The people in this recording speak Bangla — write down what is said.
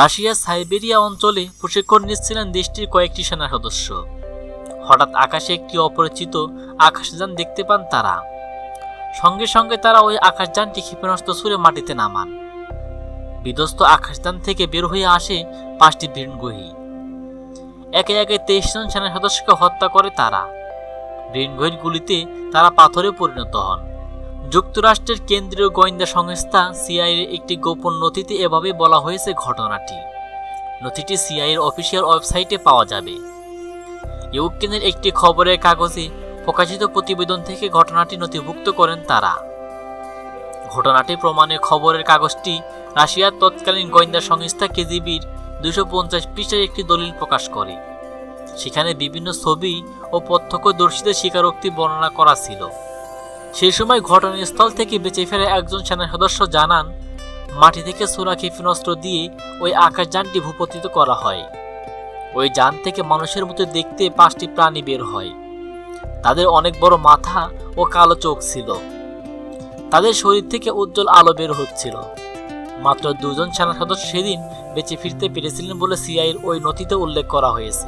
রাশিয়ার সাইবেরিয়া অঞ্চলে প্রশিক্ষণ নিচ্ছিলেন দেশটির কয়েকটি সেনা সদস্য। হঠাৎ আকাশে একটি অপরিচিত আকাশযান দেখতে পান তারা। সঙ্গে সঙ্গে তারা ওই আকাশযানটি ক্ষেপণাস্ত্র ছুড়ে মাটিতে নামান। বিধ্বস্ত আকাশযান থেকে বের হয়ে আসে পাঁচটি বীরগহি একে একে তেইশ জন সেনা সদস্যকে হত্যা করে তারা। বীরগহির গুলিতে তারা পাথরে পরিণত হন। যুক্তরাষ্ট্রের কেন্দ্রীয় গোয়েন্দা সংস্থা সিআইএর একটি গোপন নথিতে এভাবে বলা হয়েছে ঘটনাটি। নথিটি সিআইএর অফিসিয়াল ওয়েবসাইটে পাওয়া যাবে। ইউক্রেনের একটি খবরের কাগজে প্রকাশিত প্রতিবেদন থেকে ঘটনাটি নথিভুক্ত করেন তারা। ঘটনাটি প্রমাণে খবরের কাগজটি রাশিয়ার তৎকালীন গোয়েন্দা সংস্থা কেজিবির দুশো পঞ্চাশ পৃষ্ঠার একটি দলিল প্রকাশ করে। সেখানে বিভিন্ন ছবি ও প্রত্যক্ষদর্শীদের স্বীকারোক্তি বর্ণনা করা ছিল। সেই সময় ঘটনাস্থল থেকে বেঁচে ফেরা একজন সেনা সদস্য জানান, মাটি থেকে সোনা ক্ষেপণাস্ত্র দিয়ে ওই আকাশযানটি ভূপতিত করা হয়। ওই যান থেকে মানুষের মতো দেখতে পাঁচটি প্রাণী বের হয়। তাদের অনেক বড় মাথা ও কালো চোখ ছিল। তাদের শরীর থেকে উজ্জ্বল আলো বের হচ্ছিল। মাত্র দুজন সেনা সদস্য সেদিন বেঁচে ফিরতে পেরেছিলেন বলে সিআইয়ের ওই নথিতে উল্লেখ করা হয়েছে।